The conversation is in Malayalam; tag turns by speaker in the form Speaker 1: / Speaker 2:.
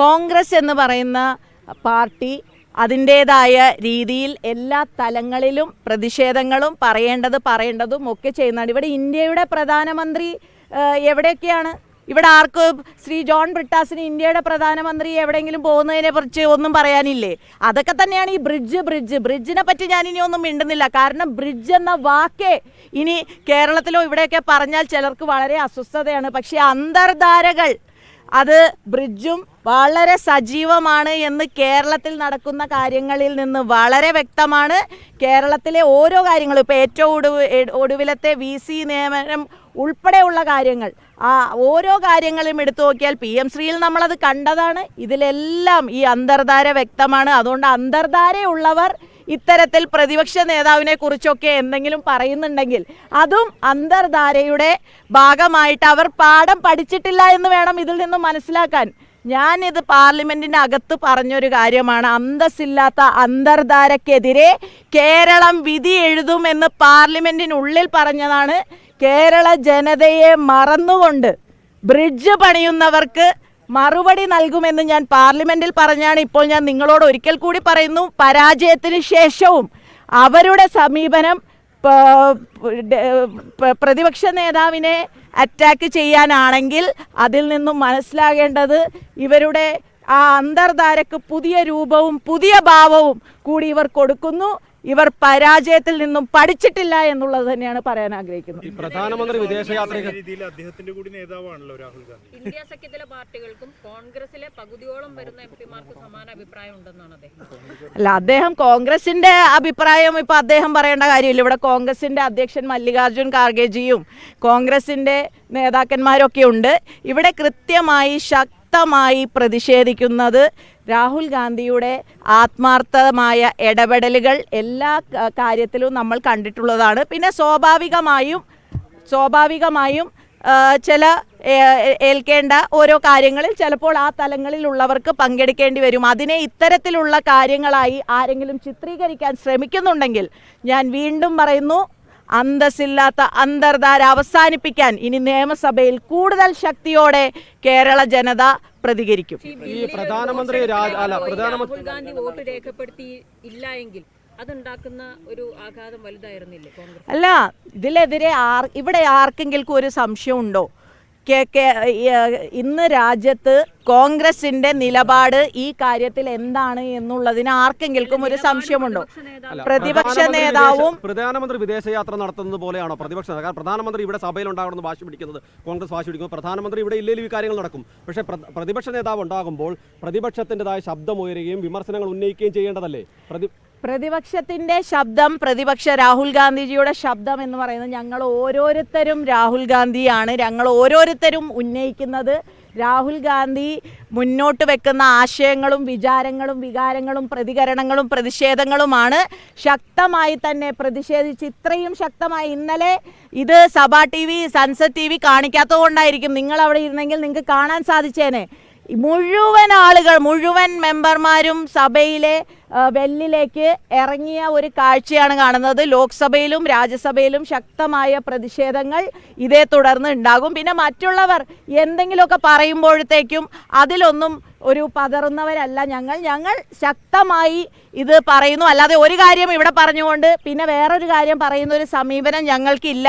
Speaker 1: കോൺഗ്രസ് എന്ന് പറയുന്ന പാർട്ടി അതിന്റേതായ രീതിയിൽ എല്ലാ തലങ്ങളിലും പ്രതിഷേധങ്ങളും പറയേണ്ടത് പറയേണ്ടതും ഒക്കെ ചെയ്യുന്നതാണ്. ഇവിടെ ഇന്ത്യയുടെ പ്രധാനമന്ത്രി എവിടെയൊക്കെയാണ്? ഇവിടെ ആർക്ക്? ശ്രീ ജോൺ ബ്രിട്ടാസിന് ഇന്ത്യയുടെ പ്രധാനമന്ത്രി എവിടെയെങ്കിലും പോകുന്നതിനെ കുറിച്ച് ഒന്നും പറയാനില്ലേ? അതൊക്കെ തന്നെയാണ് ഈ ബ്രിഡ്ജ് ബ്രിഡ്ജ്. ബ്രിഡ്ജിനെ പറ്റി ഞാൻ ഇനി ഒന്നും മിണ്ടുന്നില്ല. കാരണം ബ്രിഡ്ജ് എന്ന വാക്കേ ഇനി കേരളത്തിലോ ഇവിടെയൊക്കെ പറഞ്ഞാൽ ചിലർക്ക് വളരെ അസ്വസ്ഥതയാണ്. പക്ഷേ അന്തർധാരകൾ അത് ബ്രിഡ്ജും വളരെ സജീവമാണ് എന്ന് കേരളത്തിൽ നടക്കുന്ന കാര്യങ്ങളിൽ നിന്ന് വളരെ വ്യക്തമാണ്. കേരളത്തിലെ ഓരോ കാര്യങ്ങളും ഇപ്പോൾ ഏറ്റവും ഒടുവ് ഒടുവിലത്തെ വി സി നിയമനം ഉൾപ്പെടെയുള്ള കാര്യങ്ങൾ ആ ഓരോ കാര്യങ്ങളും എടുത്തു നോക്കിയാൽ പി എം ശ്രീയിൽ നമ്മളത് കണ്ടതാണ്. ഇതിലെല്ലാം ഈ അന്തർധാര വ്യക്തമാണ്. അതുകൊണ്ട് അന്തർധാരയുള്ളവർ ഇത്തരത്തിൽ പ്രതിപക്ഷ നേതാവിനെ കുറിച്ചൊക്കെ എന്തെങ്കിലും പറയുന്നുണ്ടെങ്കിൽ അതും അന്തർധാരയുടെ ഭാഗമായിട്ട് അവർ പാഠം പഠിച്ചിട്ടില്ല എന്ന് വേണം ഇതിൽ നിന്ന് മനസ്സിലാക്കാൻ. ഞാനിത് പാർലമെന്റിന്റെ അകത്ത് പറഞ്ഞൊരു കാര്യമാണ്. അന്തസ്സില്ലാത്ത അന്തർധാരക്കെതിരെ കേരളം വിധി എഴുതുമെന്ന് പാർലമെന്റിനുള്ളിൽ പറഞ്ഞതാണ് കേരള ജനതയെ മറന്നുകൊണ്ട് ബ്രിഡ്ജ് പണിയുന്നവർക്ക് മറുപടി നൽകുമെന്ന് ഞാൻ പാർലമെന്റിൽ പറഞ്ഞാണ്. ഇപ്പോൾ ഞാൻ നിങ്ങളോട് ഒരിക്കൽ കൂടി പറയുന്നു പരാജയത്തിന് ശേഷവും അവരുടെ സമീപനം പ്രതിപക്ഷ നേതാവിനെ അറ്റാക്ക് ചെയ്യാനാണെങ്കിൽ അതിൽ നിന്നും മനസ്സിലാകേണ്ടത് ഇവരുടെ ആ അന്തർധാരക്ക് പുതിയ രൂപവും പുതിയ ഭാവവും കൂടി ഇവർ കൊടുക്കുന്നു. ഇവർ പരാജയത്തിൽ നിന്നും പഠിച്ചിട്ടില്ല എന്നുള്ളത് തന്നെയാണ് പറയാൻ ആഗ്രഹിക്കുന്നത്.
Speaker 2: പ്രധാനമന്ത്രി വിദേശയാത്രയ്ക്ക്
Speaker 3: രീതിയിൽ അദ്ദേഹത്തിന്റെ കൂടി നേതാവാണല്ലോ രാഹുൽ ഗാന്ധി.
Speaker 4: ഇന്ത്യ സഖ്യത്തിലെ പാർട്ടികൾക്കും കോൺഗ്രസിലെ പകുതിയോളം വരുന്ന എം പിമാർക്ക് സമാന അഭിപ്രായം ഉണ്ടെന്നാണ് അദ്ദേഹം
Speaker 1: അല്ല അദ്ദേഹം കോൺഗ്രസിന്റെ അഭിപ്രായം ഇപ്പൊ അദ്ദേഹം പറയേണ്ട കാര്യമില്ല. ഇവിടെ കോൺഗ്രസിന്റെ അധ്യക്ഷൻ മല്ലികാർജുൻ ഖാർഗെജിയും കോൺഗ്രസിന്റെ നേതാക്കന്മാരൊക്കെ ഉണ്ട്. ഇവിടെ കൃത്യമായി ശക്തമായി പ്രതിഷേധിക്കുന്നത് രാഹുൽ ഗാന്ധിയുടെ ആത്മാർത്ഥമായ ഇടപെടലുകൾ എല്ലാ കാര്യത്തിലും നമ്മൾ കണ്ടിട്ടുള്ളതാണ്. പിന്നെ സ്വാഭാവികമായും സ്വാഭാവികമായും ചില ഏൽക്കേണ്ട ഓരോ കാര്യങ്ങളിൽ ചിലപ്പോൾ ആ തലങ്ങളിലുള്ളവർക്ക് പങ്കെടുക്കേണ്ടി വരും. അതിനെ ഇത്തരത്തിലുള്ള കാര്യങ്ങളായി ആരെങ്കിലും ചിത്രീകരിക്കാൻ ശ്രമിക്കുന്നുണ്ടെങ്കിൽ ഞാൻ വീണ്ടും പറയുന്നു അന്തസ്സില്ലാത്ത അന്തർധാര അവസാനിപ്പിക്കാൻ ഇനി നിയമസഭയിൽ കൂടുതൽ ശക്തിയോടെ കേരള ജനത പ്രതികരിക്കും.
Speaker 2: ഈ പ്രധാനമന്ത്രി അല്ല പ്രധാനമന്ത്രി
Speaker 4: രാഹുൽ ഗാന്ധി വോട്ട് രേഖപ്പെടുത്തി ഇല്ല എങ്കിൽ അതുണ്ടാക്കുന്ന ഒരു ആഘാതം വലുതായിരുന്നില്ലേ
Speaker 1: അല്ല ഇതിലെതിരെ ആർ ഇവിടെ ആർക്കെങ്കിലും ഒരു സംശയമുണ്ടോ കെ- കെ- ഇന്ന് രാജ്യത്ത് കോൺഗ്രസിന്റെ നിലപാട് ഈ കാര്യത്തിൽ എന്താണ് എന്നുള്ളതിന് ആർക്കെങ്കിലും ഒരു സംശയമുണ്ടോ? പ്രതിപക്ഷ
Speaker 2: പ്രധാനമന്ത്രി
Speaker 1: നേതാവും
Speaker 2: പ്രധാനമന്ത്രി വിദേശയാത്ര നടത്തുന്നത് പോലെയാണോ പ്രതിപക്ഷ നേതാവ്? കാരണം പ്രധാനമന്ത്രി ഇവിടെ സഭയിൽ ഉണ്ടാകണമെന്ന് വാശി പിടിക്കുന്നത് കോൺഗ്രസ് വാശി പിടിക്കുന്നത്. പ്രധാനമന്ത്രി ഇവിടെ ഇല്ലെങ്കിൽ ഈ കാര്യങ്ങൾ നടക്കും. പക്ഷേ പ്രതിപക്ഷ നേതാവ് ഉണ്ടാകുമ്പോൾ പ്രതിപക്ഷത്തിന്റെതായ ശബ്ദം ഉയരുകയും വിമർശനങ്ങൾ ഉന്നയിക്കുകയും ചെയ്യേണ്ടതല്ലേ? പ്രതി
Speaker 1: പ്രതിപക്ഷത്തിന്റെ ശബ്ദം പ്രതിപക്ഷ രാഹുൽ ഗാന്ധിജിയുടെ ശബ്ദം എന്ന് പറയുന്നത് ഞങ്ങൾ ഓരോരുത്തരും രാഹുൽ ഗാന്ധിയാണ്. ഞങ്ങൾ ഓരോരുത്തരും ഉന്നയിക്കുന്നത് രാഹുൽ ഗാന്ധി മുന്നോട്ട് വെക്കുന്ന ആശയങ്ങളും വിചാരങ്ങളും വികാരങ്ങളും പ്രതികരണങ്ങളും പ്രതിഷേധങ്ങളുമാണ്. ശക്തമായി തന്നെ പ്രതിഷേധിച്ച് ഇത്രയും ശക്തമായി ഇന്നലെ ഇത് സഭ T V sunset T V കാണിക്കാത്തത് കൊണ്ടായിരിക്കും നിങ്ങൾ അവിടെ ഇരുന്നെങ്കിൽ നിങ്ങൾക്ക് കാണാൻ സാധിച്ചേനെ. മുഴുവൻ ആളുകൾ മുഴുവൻ മെമ്പർമാരും സഭയിലെ വെല്ലിലേക്ക് ഇറങ്ങിയ ഒരു കാഴ്ചയാണ് കാണുന്നത്. ലോക്സഭയിലും രാജ്യസഭയിലും ശക്തമായ പ്രതിഷേധങ്ങൾ ഇതേ തുടർന്ന് ഉണ്ടാകും. പിന്നെ മറ്റുള്ളവർ എന്തെങ്കിലുമൊക്കെ പറയുമ്പോഴത്തേക്കും അതിലൊന്നും ഒരു പതറുന്നവരല്ല ഞങ്ങൾ. ഞങ്ങൾ ശക്തമായി ഇത് പറയുന്നു. അല്ലാതെ ഒരു കാര്യം ഇവിടെ പറഞ്ഞുകൊണ്ട് പിന്നെ വേറൊരു കാര്യം പറയുന്ന ഒരു സമീപനം ഞങ്ങൾക്കില്ല.